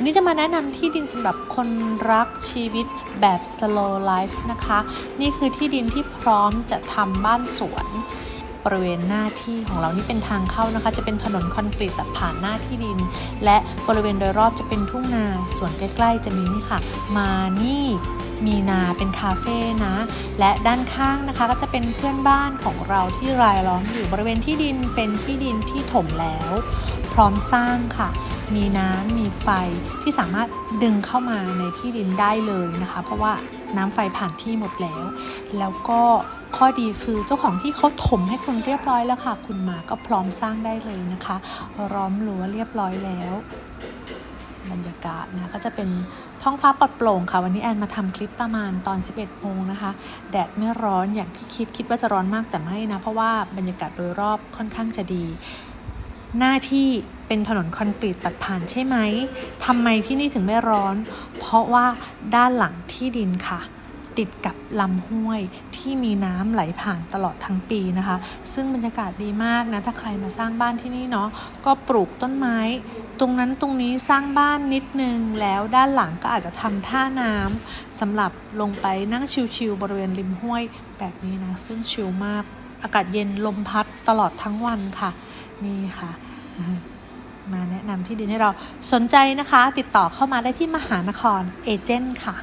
วันนี้จะมาแนะนำที่ดินสำหรับคนรักชีวิตแบบ slow life นะคะ นี่คือที่ดินที่พร้อมจะทำบ้านสวนบริเวณหน้าที่ของเรานี่เป็นทางเข้านะคะ จะเป็นถนนคอนกรีตตัดผ่านหน้าที่ดิน และบริเวณโดยรอบจะเป็นทุ่งนาส่วนใกล้ๆ จะมีนี่ค่ะ มานี่มีนาเป็นคาเฟ่นะ และด้านข้างนะคะก็จะเป็นเพื่อนบ้านของเราที่รายล้อมอยู่บริเวณที่ดินเป็นที่ดินที่ถมแล้ว พร้อมสร้างค่ะ มีน้ำมีไฟที่สามารถดึงเข้ามาในที่ดินได้เลยนะคะ เพราะว่าน้ำไฟผ่านที่หมดแล้ว แล้วก็ข้อดีคือเจ้าของที่เขาถมให้คุณเรียบร้อยแล้วค่ะ คุณมาก็พร้อมสร้างได้เลยนะคะล้อมรั้วเรียบร้อยแล้วบรรยากาศนะก็จะเป็นท้องฟ้าปลอดโปร่งค่ะ วันนี้แอนมาทำคลิปประมาณตอน 11โมงนะคะ แดดไม่ร้อนอย่างที่คิดคิดว่าจะร้อนมากแต่ไม่นะ เพราะว่าบรรยากาศโดยรอบค่อนข้างจะดี หน้าที่เป็นถนนคอนกรีตตัดผ่านใช่ไหมทำไมที่นี่ถึงไม่ร้อน เพราะว่าด้านหลังที่ดินค่ะ ติดกับลำห้วยที่มีน้ำไหลผ่านตลอดทั้งปีนะคะ ซึ่งบรรยากาศดีมากนะ ถ้าใครมาสร้างบ้านที่นี่เนาะ ก็ปลูกต้นไม้ ตรงนั้นตรงนี้สร้างบ้านนิดนึง แล้วด้านหลังก็อาจจะทำท่าน้ำสำหรับลงไปนั่งชิลๆบริเวณริมห้วยแบบนี้นะ ซึ่งชิลมาก อากาศเย็นลมพัดตลอดทั้งวันค่ะ นี่ค่ะมาแนะนำที่ดินให้เราสนใจนะคะ ติดต่อเข้ามาได้ที่มหานครเอเจนต์ค่ะ